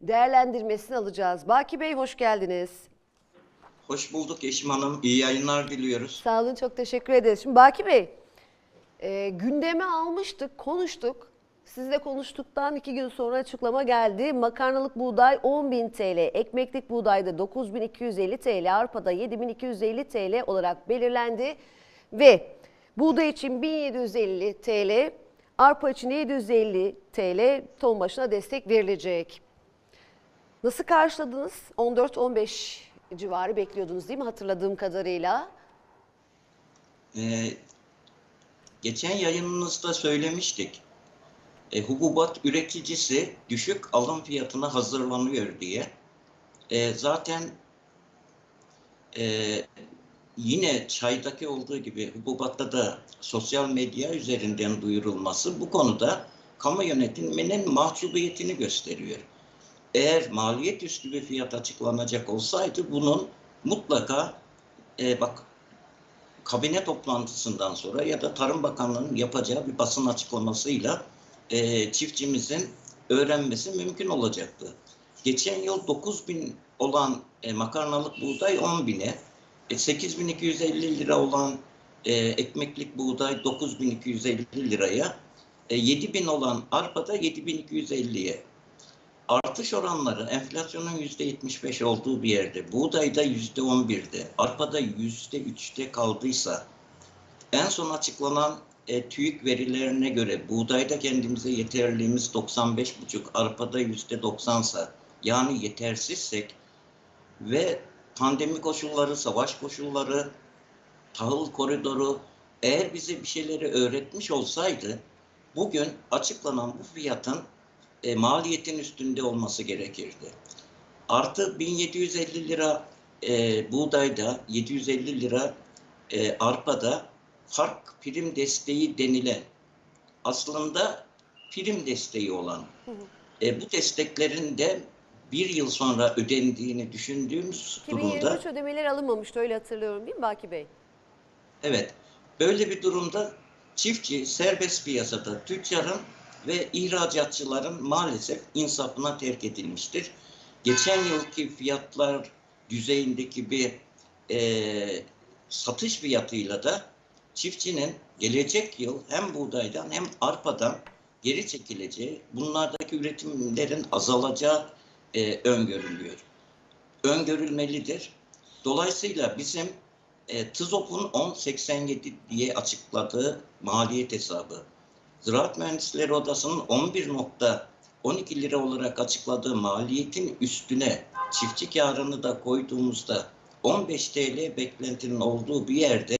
değerlendirmesini alacağız. Baki Bey hoş geldiniz. Hoş bulduk Eşim Hanım. İyi yayınlar diliyoruz. Sağ olun çok teşekkür ederiz. Şimdi Baki Bey e, gündeme almıştık konuştuk. Sizle konuştuktan iki gün sonra açıklama geldi. Makarnalık buğday 10.000 TL, ekmeklik buğdayda 9.250 TL, arpada 7.250 TL olarak belirlendi. Ve buğday için 1750 TL, arpa için 750 TL ton başına destek verilecek. Nasıl karşıladınız? 14-15 civarı bekliyordunuz değil mi hatırladığım kadarıyla? Ee, geçen yayınınızda söylemiştik. E, hububat üreticisi düşük alım fiyatına hazırlanıyor diye. E, zaten e, yine çaydaki olduğu gibi hububatta da sosyal medya üzerinden duyurulması bu konuda kamu yönetiminin mahcubiyetini gösteriyor. Eğer maliyet üstü bir fiyat açıklanacak olsaydı bunun mutlaka e, bak kabine toplantısından sonra ya da Tarım Bakanlığı'nın yapacağı bir basın açıklamasıyla e, çiftçimizin öğrenmesi mümkün olacaktı. Geçen yıl 9 bin olan e, makarnalık buğday 10 bine, e, 8250 lira olan e, ekmeklik buğday 9250 liraya, e, 7000 olan arpada 7250'ye. Artış oranları enflasyonun %75 olduğu bir yerde, buğdayda %11'de, arpada %3'te kaldıysa, en son açıklanan e, TÜİK verilerine göre buğdayda kendimize yeterliğimiz 95,5, arpada %90'sa, yani yetersizsek ve pandemi koşulları, savaş koşulları, tahıl koridoru eğer bize bir şeyleri öğretmiş olsaydı bugün açıklanan bu fiyatın e, maliyetin üstünde olması gerekirdi. Artı 1750 lira e, buğdayda, 750 lira e, arpada fark prim desteği denilen aslında prim desteği olan e, bu desteklerin de bir yıl sonra ödendiğini düşündüğümüz durumda 2023 ödemeleri alınmamıştı öyle hatırlıyorum değil mi Baki Bey? Evet. Böyle bir durumda çiftçi serbest piyasada tüccarın ve ihracatçıların maalesef insafına terk edilmiştir. Geçen yılki fiyatlar düzeyindeki bir e, satış fiyatıyla da çiftçinin gelecek yıl hem buğdaydan hem arpadan geri çekileceği, bunlardaki üretimlerin azalacağı e, öngörülüyor. Öngörülmelidir. Dolayısıyla bizim e, TİZOP'un 1087 diye açıkladığı maliyet hesabı, Ziraat Mühendisleri Odası'nın 11.12 lira olarak açıkladığı maliyetin üstüne çiftçi karını da koyduğumuzda 15 TL beklentinin olduğu bir yerde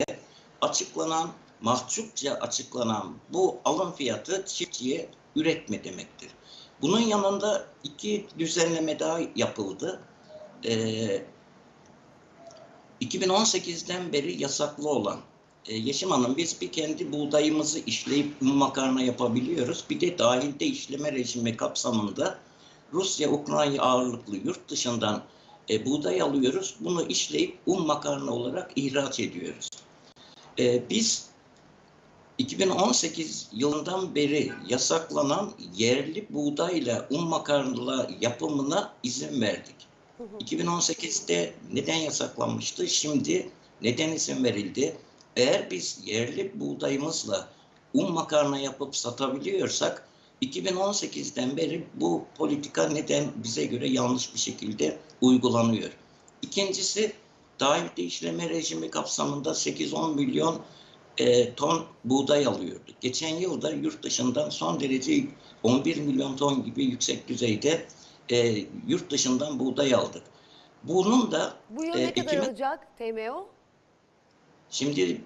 açıklanan, mahcupça açıklanan bu alım fiyatı çiftçiye üretme demektir. Bunun yanında iki düzenleme daha yapıldı. Ee, 2018'den beri yasaklı olan e, Yeşim Hanım biz bir kendi buğdayımızı işleyip un makarna yapabiliyoruz. Bir de dahilde işleme rejimi kapsamında Rusya, Ukrayna ağırlıklı yurt dışından e, buğday alıyoruz. Bunu işleyip un makarna olarak ihraç ediyoruz. E, biz 2018 yılından beri yasaklanan yerli buğdayla un makarna yapımına izin verdik. 2018'de neden yasaklanmıştı? Şimdi neden izin verildi? Eğer biz yerli buğdayımızla un makarna yapıp satabiliyorsak 2018'den beri bu politika neden bize göre yanlış bir şekilde uygulanıyor. İkincisi dahilde işleme rejimi kapsamında 8-10 milyon e, ton buğday alıyordu. Geçen yılda yurt dışından son derece 11 milyon ton gibi yüksek düzeyde e, yurt dışından buğday aldık. Bunun da Bu yıl e, ne kadar Ekim'e- alacak TMO? Şimdi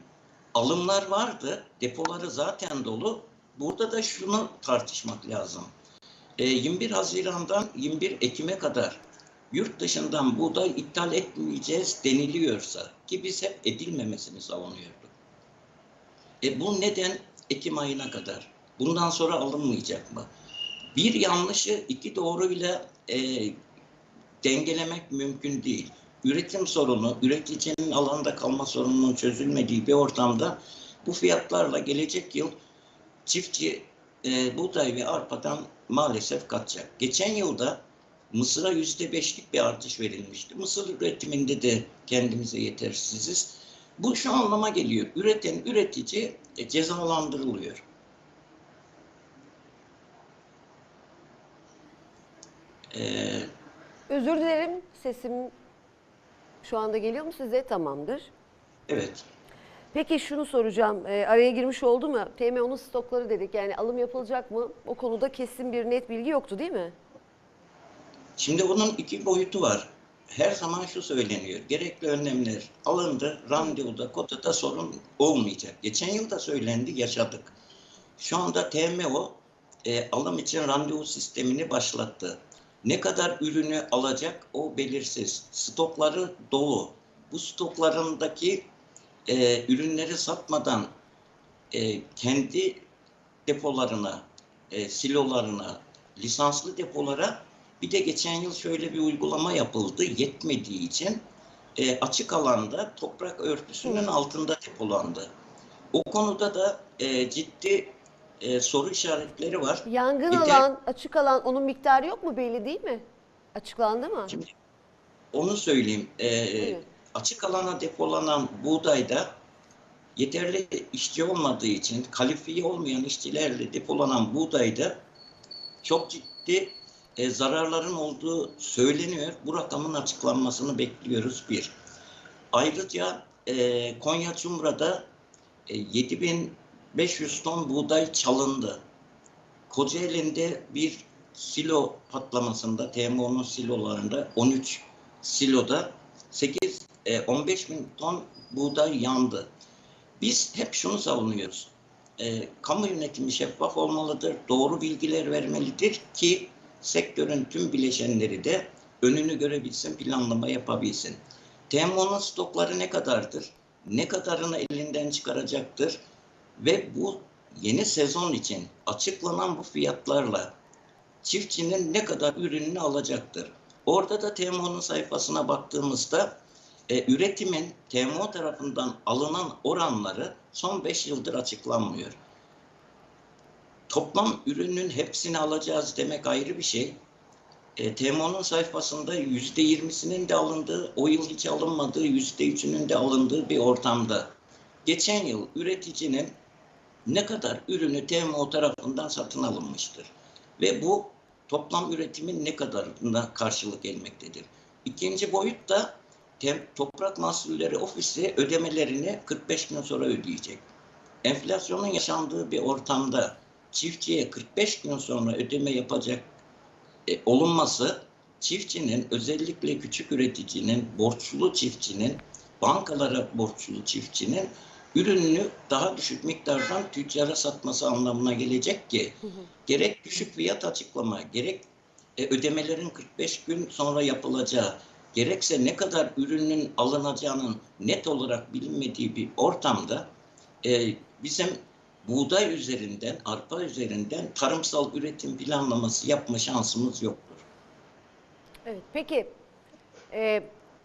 alımlar vardı, depoları zaten dolu. Burada da şunu tartışmak lazım. E, 21 Haziran'dan 21 Ekim'e kadar yurt dışından buğday ithal etmeyeceğiz deniliyorsa ki biz hep edilmemesini savunuyorduk. E bu neden Ekim ayına kadar? Bundan sonra alınmayacak mı? Bir yanlışı iki doğruyla e, dengelemek mümkün değil. Üretim sorunu, üreticinin alanda kalma sorununun çözülmediği bir ortamda bu fiyatlarla gelecek yıl çiftçi e, buğday ve arpadan maalesef kaçacak. Geçen yılda Mısır'a yüzde beşlik bir artış verilmişti. Mısır üretiminde de kendimize yetersiziz. Bu şu anlama geliyor. Üreten üretici e, cezalandırılıyor. Ee, Özür dilerim sesim şu anda geliyor mu size? Tamamdır. evet. Peki şunu soracağım. Ee, araya girmiş oldu mu? TMO'nun stokları dedik. Yani alım yapılacak mı? O konuda kesin bir net bilgi yoktu değil mi? Şimdi bunun iki boyutu var. Her zaman şu söyleniyor. Gerekli önlemler alındı. Randevuda, kotada sorun olmayacak. Geçen yıl da söylendi, yaşadık. Şu anda TMO e, alım için randevu sistemini başlattı. Ne kadar ürünü alacak o belirsiz. Stokları dolu. Bu stoklarındaki e, ürünleri satmadan e, kendi depolarına, e, silolarına, lisanslı depolara bir de geçen yıl şöyle bir uygulama yapıldı. Yetmediği için e, açık alanda toprak örtüsünün altında depolandı. O konuda da e, ciddi e, soru işaretleri var. Yangın Bir de- alan, açık alan onun miktarı yok mu belli değil mi? Açıklandı mı? Şimdi onu söyleyeyim. E, açık alana depolanan buğdayda yeterli işçi olmadığı için kalifiye olmayan işçilerle depolanan buğdayda çok ciddi e, zararların olduğu söyleniyor. Bu rakamın açıklanmasını bekliyoruz bir. Ayrıca e, Konya Cumra'da e, 7500 ton buğday çalındı. Kocaeli'nde bir silo patlamasında, TMO'nun silolarında 13 siloda 8 e, 15 bin ton buğday yandı. Biz hep şunu savunuyoruz. E, kamu yönetimi şeffaf olmalıdır, doğru bilgiler vermelidir ki sektörün tüm bileşenleri de önünü görebilsin, planlama yapabilsin. TMO'nun stokları ne kadardır? Ne kadarını elinden çıkaracaktır? Ve bu yeni sezon için açıklanan bu fiyatlarla çiftçinin ne kadar ürününü alacaktır? Orada da TMO'nun sayfasına baktığımızda e, üretimin TMO tarafından alınan oranları son 5 yıldır açıklanmıyor. Toplam ürünün hepsini alacağız demek ayrı bir şey. E, TMO'nun sayfasında %20'sinin de alındığı, o yıl hiç alınmadığı %3'ünün de alındığı bir ortamda. Geçen yıl üreticinin ne kadar ürünü TMO tarafından satın alınmıştır. Ve bu toplam üretimin ne kadarına karşılık gelmektedir. İkinci boyut da tem, Toprak Mahsulleri Ofisi ödemelerini 45 gün sonra ödeyecek. Enflasyonun yaşandığı bir ortamda çiftçiye 45 gün sonra ödeme yapacak e, olunması çiftçinin özellikle küçük üreticinin, borçlu çiftçinin, bankalara borçlu çiftçinin ürününü daha düşük miktardan tüccara satması anlamına gelecek ki gerek düşük fiyat açıklama, gerek e, ödemelerin 45 gün sonra yapılacağı, gerekse ne kadar ürünün alınacağının net olarak bilinmediği bir ortamda e, bizim buğday üzerinden, arpa üzerinden tarımsal üretim planlaması yapma şansımız yoktur. Evet. Peki e,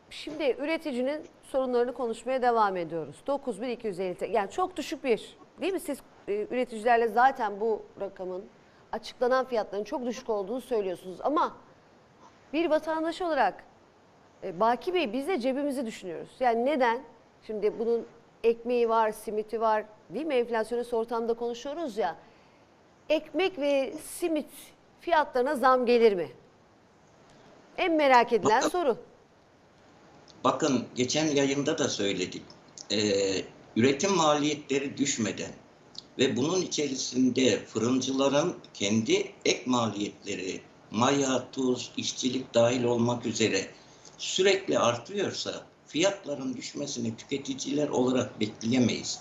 şimdi üreticinin sorunlarını konuşmaya devam ediyoruz. 9250 TL. Yani çok düşük bir değil mi? Siz e, üreticilerle zaten bu rakamın açıklanan fiyatların çok düşük olduğunu söylüyorsunuz. Ama bir vatandaş olarak e, Baki Bey biz de cebimizi düşünüyoruz. Yani neden? Şimdi bunun ekmeği var, simiti var değil mi? Enflasyonist ortamda konuşuyoruz ya. Ekmek ve simit fiyatlarına zam gelir mi? En merak edilen soru. Bakın geçen yayında da söyledik. Ee, üretim maliyetleri düşmeden ve bunun içerisinde fırıncıların kendi ek maliyetleri, maya, tuz, işçilik dahil olmak üzere sürekli artıyorsa fiyatların düşmesini tüketiciler olarak bekleyemeyiz.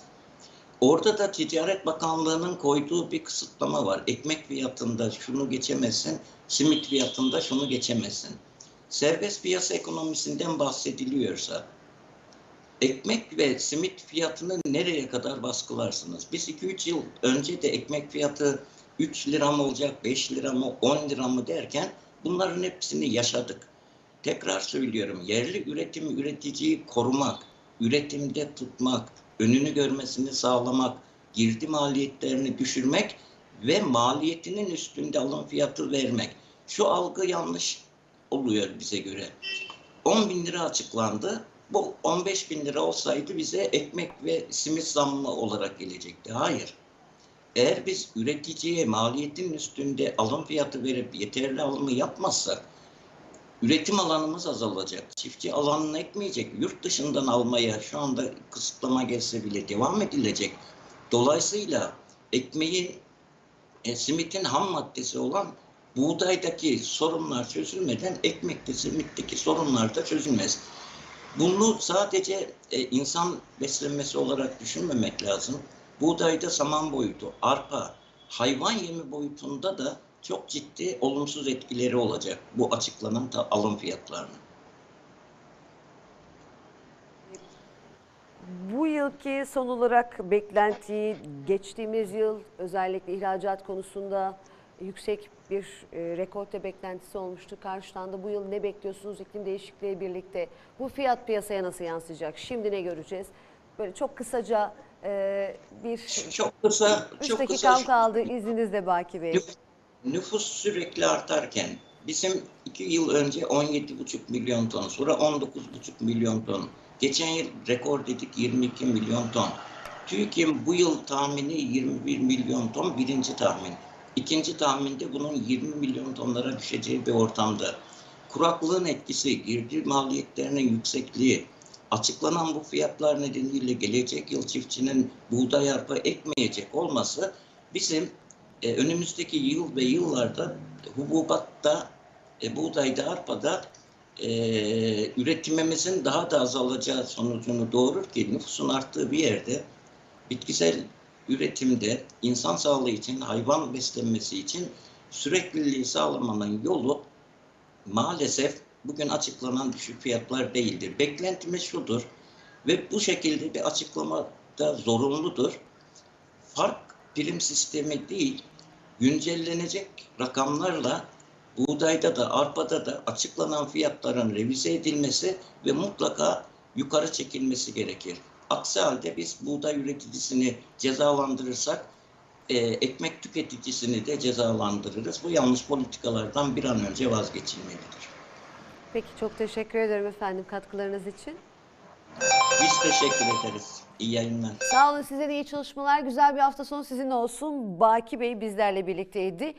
Orada da Ticaret Bakanlığı'nın koyduğu bir kısıtlama var. Ekmek fiyatında şunu geçemezsin, simit fiyatında şunu geçemezsin. Serbest piyasa ekonomisinden bahsediliyorsa ekmek ve simit fiyatını nereye kadar baskılarsınız? Biz 2-3 yıl önce de ekmek fiyatı 3 lira mı olacak, 5 lira mı, 10 lira mı derken bunların hepsini yaşadık. Tekrar söylüyorum, yerli üretim üreticiyi korumak, üretimde tutmak, önünü görmesini sağlamak, girdi maliyetlerini düşürmek ve maliyetinin üstünde alım fiyatı vermek. Şu algı yanlış oluyor bize göre. 10 bin lira açıklandı. Bu 15 bin lira olsaydı bize ekmek ve simit zammı olarak gelecekti. Hayır. Eğer biz üreticiye maliyetin üstünde alım fiyatı verip yeterli alımı yapmazsak üretim alanımız azalacak. Çiftçi alanını ekmeyecek. Yurt dışından almaya şu anda kısıtlama gelse bile devam edilecek. Dolayısıyla ekmeğin, e, simitin ham maddesi olan buğdaydaki sorunlar çözülmeden ekmekte, simitteki sorunlar da çözülmez. Bunu sadece e, insan beslenmesi olarak düşünmemek lazım. Buğdayda saman boyutu, arpa, hayvan yemi boyutunda da çok ciddi olumsuz etkileri olacak bu açıklanan alım fiyatlarının. Bu yılki son olarak beklentiyi geçtiğimiz yıl özellikle ihracat konusunda yüksek bir e, rekorte beklentisi olmuştu. Karşıdan bu yıl ne bekliyorsunuz iklim değişikliği birlikte? Bu fiyat piyasaya nasıl yansıyacak? Şimdi ne göreceğiz? Böyle çok kısaca e, bir Çok kısa, 3 çok kısa dakikam şu- kaldı izninizle Baki Bey. Nüf- Nüfus sürekli artarken bizim iki yıl önce 17,5 milyon ton, sonra 19,5 milyon ton. Geçen yıl rekor dedik 22 milyon ton. TÜİK'in bu yıl tahmini 21 milyon ton birinci tahmin. İkinci tahminde bunun 20 milyon tonlara düşeceği bir ortamda. Kuraklığın etkisi, girdi maliyetlerinin yüksekliği, açıklanan bu fiyatlar nedeniyle gelecek yıl çiftçinin buğday arpa ekmeyecek olması bizim e, önümüzdeki yıl ve yıllarda hububatta, e, buğdayda, arpada e, üretimimizin daha da azalacağı sonucunu doğurur ki nüfusun arttığı bir yerde bitkisel üretimde insan sağlığı için, hayvan beslenmesi için sürekliliği sağlamanın yolu maalesef bugün açıklanan düşük fiyatlar değildir. Beklentimiz şudur ve bu şekilde bir açıklama da zorunludur. Fark prim sistemi değil, güncellenecek rakamlarla buğdayda da arpada da açıklanan fiyatların revize edilmesi ve mutlaka yukarı çekilmesi gerekir. Aksi halde biz buğday üreticisini cezalandırırsak e, ekmek tüketicisini de cezalandırırız. Bu yanlış politikalardan bir an önce vazgeçilmelidir. Peki çok teşekkür ederim efendim katkılarınız için. Biz teşekkür ederiz. İyi yayınlar. Sağ olun size de iyi çalışmalar. Güzel bir hafta sonu sizinle olsun. Baki Bey bizlerle birlikteydi.